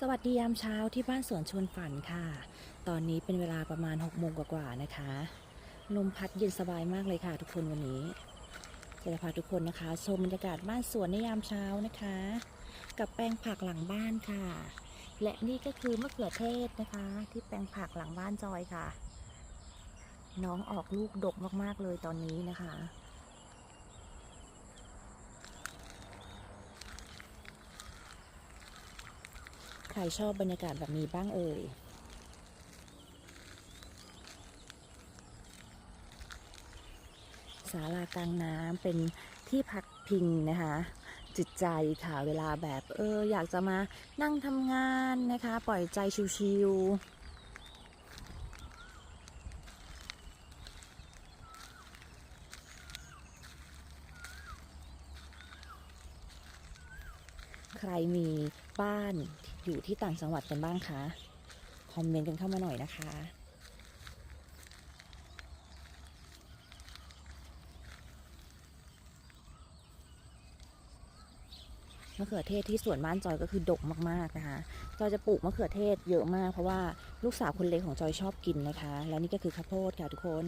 สวัสดียามเช้าที่บ้านสวนชวนฝันค่ะ ตอนนี้เป็นเวลาประมาณ6โมงกว่าๆนะคะ ลมพัดเย็นสบายมากเลยค่ะ ทุกคนวันนี้จะพาทุกคนนะคะ ชมบรรยากาศบ้านสวนในยามเช้านะคะ กับแปลงผักหลังบ้านค่ะ และนี่ก็คือมะเขือเทศนะคะ ที่แปลงผักหลังบ้านจอยค่ะ น้องออกลูกดกมากๆเลยตอนนี้นะคะ รชอบบรรยากาศแบบนี้บ้างเอ่ยศาลากลางน้ำเป็นที่พักพิงนะคะ จิตใจค่ะเวลาแบบเอออยากจะมานั่งทำงานนะคะ ปล่อยใจชิวๆ ใครมีบ้านอยู่ที่ต่างจังหวัดกันบ้างคะ คอมเมนต์กันเข้ามาหน่อยนะคะ มะเขือเทศที่สวนบ้านจอยก็คือดกมากๆนะคะ จอยจะปลูกมะเขือเทศเยอะมากเพราะว่าลูกสาวคนเล็กของจอยชอบกินนะคะ และนี่ก็คือข้าวโพดค่ะทุกคน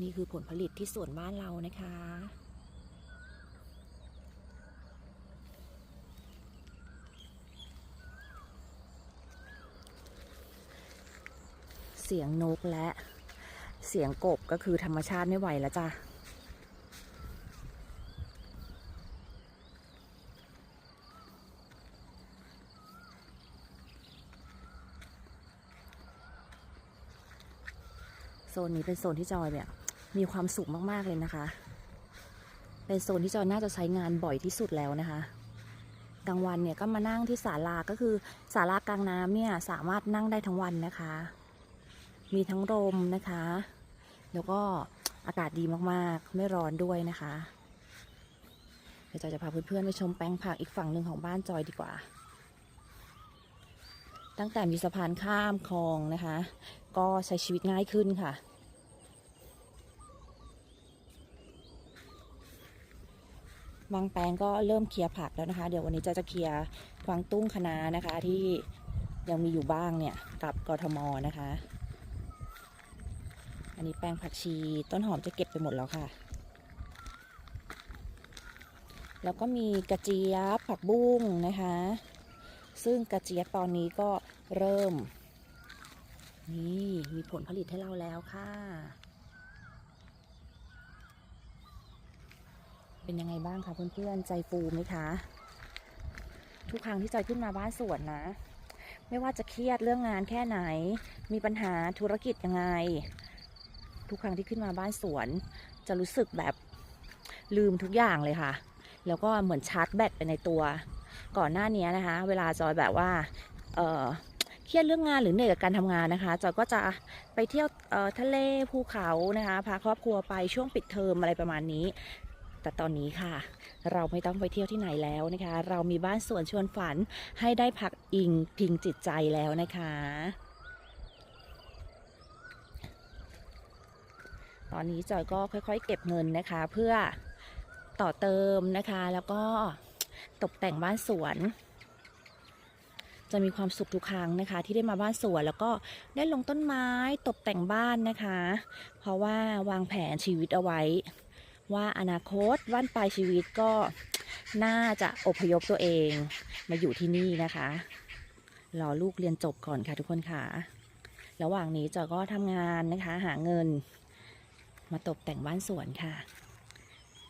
นี่คือผลผลิตที่สวนบ้านเรานะคะ เสียงนกและเสียงกบก็คือธรรมชาติไม่ไหวแล้วจ้ะโซนนี้เป็นโซนที่จอยเนี่ยมีความสุขมาก ๆ เลยนะคะ เป็นโซนที่จอยน่าจะใช้งานบ่อยที่สุดแล้วนะคะ กลางวันเนี่ยก็มานั่งที่ศาลา ก็คือศาลากลางน้ำเนี่ยสามารถนั่งได้ทั้งวันนะคะ มีทั้งลมนะคะ แล้วก็อากาศดีมากๆ ไม่ร้อนด้วยนะคะ เดี๋ยวจอยจะพาเพื่อนๆไปชมแปลงผักอีกฝั่งหนึ่งของบ้านจอยดีกว่า ตั้งแต่มีสะพานข้ามคลองนะคะ ก็ใช้ชีวิตง่ายขึ้นค่ะบางแปลงก็เริ่มเคลียร์ผักแล้วนะคะ เดี๋ยววันนี้จะจะเคลียร์กวางตุ้งคะน้านะคะที่ยังมีอยู่บ้างเนี่ยกับกทมนะคะ นนี้แปลงผักชีต้นหอมจะเก็บไปหมดแล้วค่ะ แล้วก็มีกระเจี๊ยบผักบุ้งนะคะ ซึ่งกระเจี๊ยบตอนนี้ก็เริ่ม นี่มีผลผลิตให้เราแล้วค่ะ เป็นยังไงบ้างคะเพื่อนๆใจฟูไหมคะ ทุกครั้งที่จอยขึ้นมาบ้านสวนนะไม่ว่าจะเครียดเรื่องงานแค่ไหน มีปัญหาธุรกิจยังไง ทุกครั้งที่ขึ้นมาบ้านสวน จะรู้สึกแบบลืมทุกอย่างเลยค่ะ แล้วก็เหมือนชาร์จแบตไปในตัว ก่อนหน้านี้นะคะ เวลาจอยแบบว่าเเครียดเรื่องงานหรือเหนื่อยกับการทำงานนะคะ จอยก็จะไปเที่ยวทะเลภูเขานะคะ พาครอบครัวไปช่วงปิดเทอมอะไรประมาณนี้ แต่ตอนนี้ค่ะ เราไม่ต้องไปเที่ยวที่ไหนแล้วนะคะ เรามีบ้านสวนชวนฝันให้ได้พักอิงพิงจิตใจแล้วนะคะ ตอนนี้จอยก็ค่อยๆ เก็บเงินนะคะ เพื่อต่อเติมนะคะ แล้วก็ตกแต่งบ้านสวน จะมีความสุขทุกครั้งนะคะ ที่ได้มาบ้านสวนแล้วก็ได้ลงต้นไม้ตกแต่งบ้านนะคะ เพราะว่าวางแผนชีวิตเอาไว้ ว่าอนาคตวันปลายชีวิตก็น่าจะอพยพตัวเองมาอยู่ที่นี่นะคะรอลูกเรียนจบก่อนค่ะทุกคนค่ะ ระหว่างนี้จอยก็ทำงานนะคะ หาเงิน มาตกแต่งบ้านสวนค่ะ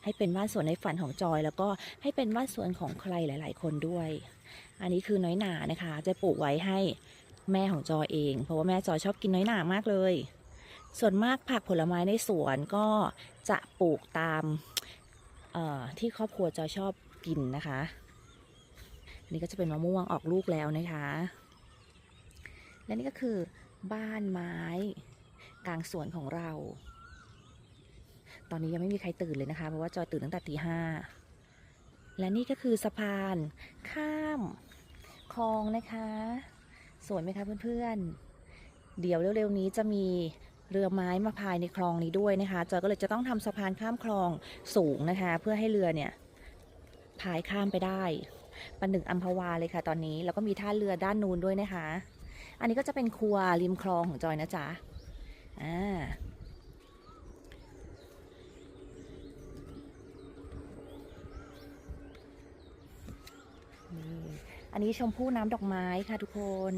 ให้เป็นบ้านสวนในฝันของจอย แล้วก็ให้เป็นบ้านสวนของใครหลาย ๆ คนด้วย อันนี้คือน้อยหนานะคะ จะปลูกไว้ให้แม่ของจอยเอง เพราะว่าแม่จอยชอบกินน้อยหนามากเลย ส่วนมากผักผลไม้ในสวนก็จะปลูกตามที่ครอบครัวจอยชอบกินนะคะอันนี่ก็จะเป็นมะม่วงออกลูกแล้วนะคะ และนี่ก็คือบ้านไม้กลางสวนของเรา ตอนนี้ยังไม่มีใครตื่นเลยนะคะ เพราะว่าจอยตื่นตั้งแต่ตีห้าและนี่ก็คือสะพาน ข้ามคลองนะคะ สวยไหมคะเพื่อนๆ เดี๋ยวเร็วๆนี้จะมีเรือไม้มาพายในคลองนี้ด้วยนะคะจอยก็เลยจะต้องทำสะพานข้ามคลองสูงนะคะ เพื่อให้เรือเนี่ยพายข้ามไปได้ประหนึ่งอัมพวาเลยค่ะตอนนี้แล้วก็มีท่าเรือด้านนู้นด้วยนะคะ อันนี้ก็จะเป็นครัวริมคลองของจอยนะจ๊ะอ่า อันนี้ชมพู่น้ำดอกไม้ค่ะทุกคน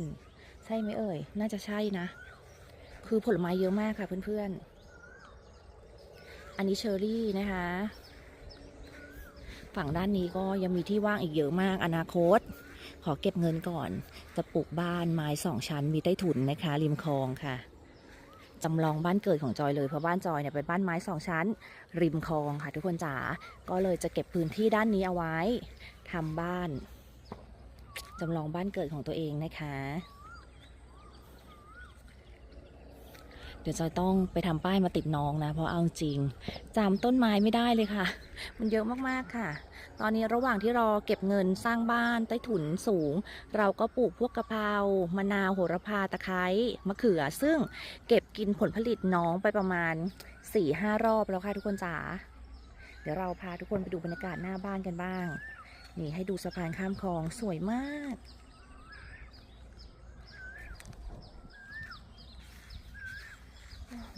ใช่ไหมเอ่ย น่าจะใช่นะ คือผลไม้เยอะมากค่ะเพื่อนๆ อันนี้เชอร์รี่นะคะ ฝั่งด้านนี้ก็ยังมีที่ว่างอีกเยอะมากอนาคต ขอเก็บเงินก่อน จะปลูกบ้านไม้สองชั้นมีใต้ถุนนะคะริมคลองค่ะจำลองบ้านเกิดของจอยเลยเพราะบ้านจอยเนี่ยเป็นบ้านไม้สองชั้น ริมคลองค่ะทุกคนจ๋าก็เลยจะเก็บพื้นที่ด้านนี้เอาไว้ทำบ้าน จำลองบ้านเกิดของตัวเองนะคะ เดี๋ยวจอยต้องไปทำป้ายมาติดน้องนะ เพราะเอาจริงจำต้นไม้ไม่ได้เลยค่ะ มันเยอะมากๆค่ะ ตอนนี้ระหว่างที่รอเก็บเงินสร้างบ้านใต้ถุนสูง เราก็ปลูกพวกกะเพรามะนาวโหระพาตะไคร้มะเขือ ซึ่งเก็บกินผลผลิตน้องไปประมาณ4ี่ห้ารอบแล้วค่ะทุกคนจ๋าเดี๋ยวเราพาทุกคนไปดูบรรยากาศหน้าบ้านกันบ้าง นี่ให้ดูสะพานข้ามคลองสวยมาก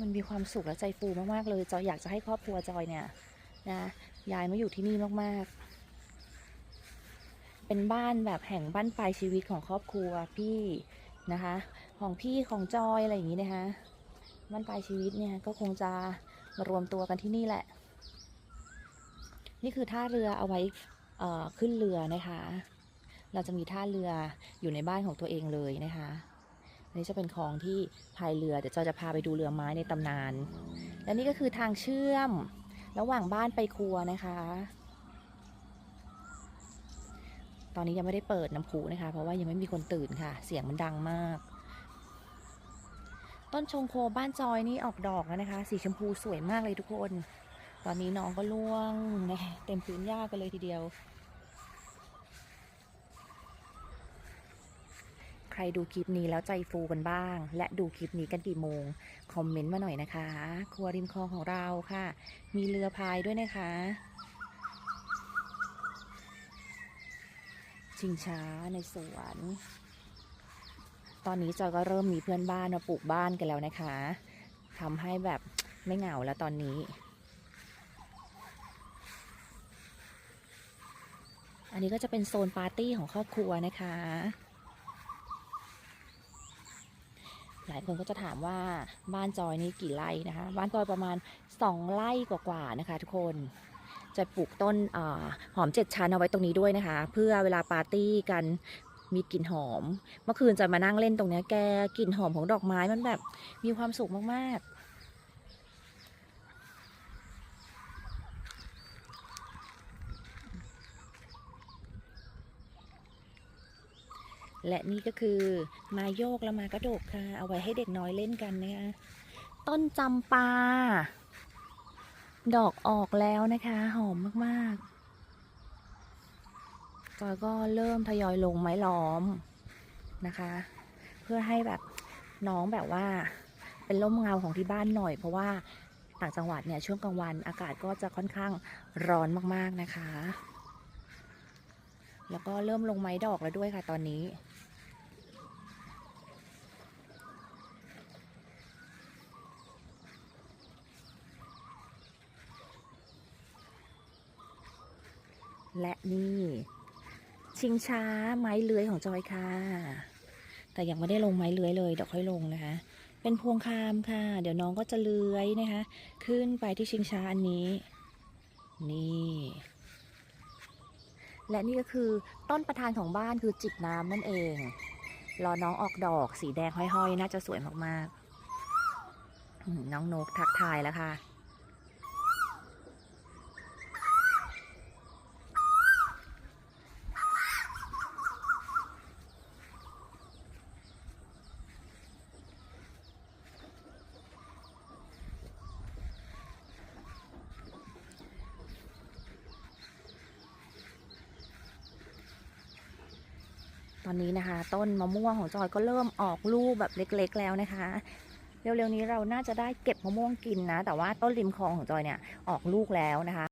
มันมีความสุขและใจฟูมากๆเลยจอยอยากจะให้ครอบครัวจอยเนี่ยนะย้ายมาอยู่ที่นี่มากๆ เป็นบ้านแบบแห่งบ้านปลายชีวิตของครอบครัวพี่นะคะ ของพี่ของจอยอะไรอย่างนี้นะคะบ้านปลายชีวิตเนี่ยก็คงจะมารวมตัวกันที่นี่แหละ นี่คือท่าเรือเอาไว้ ขึ้นเรือนะคะ เราจะมีท่าเรืออยู่ในบ้านของตัวเองเลยนะคะอันนี้จะเป็นคลองที่พายเรือเดี๋ยวจอจะพาไปดูเรือไม้ในตำนาน และนี่ก็คือทางเชื่อมระหว่างบ้านไปครัวนะคะ ตอนนี้ยังไม่ได้เปิดน้ำพุนะคะ เพราะว่ายังไม่มีคนตื่นค่ะ เสียงมันดังมาก ต้นชงโคบ้านจอยนี่ออกดอกแล้วนะคะ สีชมพูสวยมากเลยทุกคน ตอนนี้น้องก็ร่วงนะเต็มพื้นหญ้ากันเลยทีเดียว ใครดูคลิปนี้แล้วใจฟูกันบ้าง และดูคลิปนี้กันกี่โมง คอมเมนต์มาหน่อยนะคะ ครัวริมคลองของเราค่ะ มีเรือพายด้วยนะคะ ชิงช้าในสวนตอนนี้จอยก็เริ่มมีเพื่อนบ้านมาปลูกบ้านกันแล้วนะคะทำให้แบบไม่เหงาแล้วตอนนี้ อันนี้ก็จะเป็นโซนปาร์ตี้ของครอบครัวนะคะ หลายคนก็จะถามว่าบ้านจอยนี่กี่ไร่นะคะ บ้านจอยประมาณ 2 ไร่กว่าๆนะคะ ทุกคนจะปลูกต้นอหอมเจ็ดชั้นเอาไว้ตรงนี้ด้วยนะคะ เพื่อเวลาปาร์ตี้กันมีกลิ่นหอม เมื่อคืนจะมานั่งเล่นตรงนี้แกกลิ่นหอมของดอกไม้มันแบบมีความสุขมากๆ และนี่ก็คือมาโยกและมากระโดกค่ะ เอาไว้ให้เด็กน้อยเล่นกันนะคะต้นจำปา ดอกออกแล้วนะคะ หอมมากๆจอยก็เริ่มทยอยลงไม้ล้อมนะคะ เพื่อให้แบบน้องแบบว่า เป็นร่มเงาของที่บ้านหน่อย เพราะว่าต่างจังหวัดเนี่ยช่วงกลางวันอากาศก็จะค่อนข้างร้อนมากๆนะคะ แล้วก็เริ่มลงไม้ดอกแล้วด้วยค่ะตอนนี้ และนี่ ชิงช้าไม้เลื้อยของจอยค่ะ แต่ยังไม่ได้ลงไม้เลื้อยเลยเดี๋ยวค่อยลงนะคะ เป็นพวงคามค่ะ เดี๋ยวน้องก็จะเลื้อยนะคะ ขึ้นไปที่ชิงช้าอันนี้ นี่ และนี่ก็คือต้นประธานของบ้านคือจิบน้ำนั่นเอง รอน้องออกดอกสีแดงห้อยๆ น่าจะสวยมากๆน้องนกทักทายแล้วค่ะ อนนี้นะคะ ต้นมะม่วงของจอยก็เริ่มออกลูกแบบเล็ก ๆ แล้วนะคะเร็วๆนี้เราน่าจะได้เก็บมะม่วงกินนะ แต่ว่าต้นริมคลองของจอยเนี่ยออกลูกแล้วนะคะ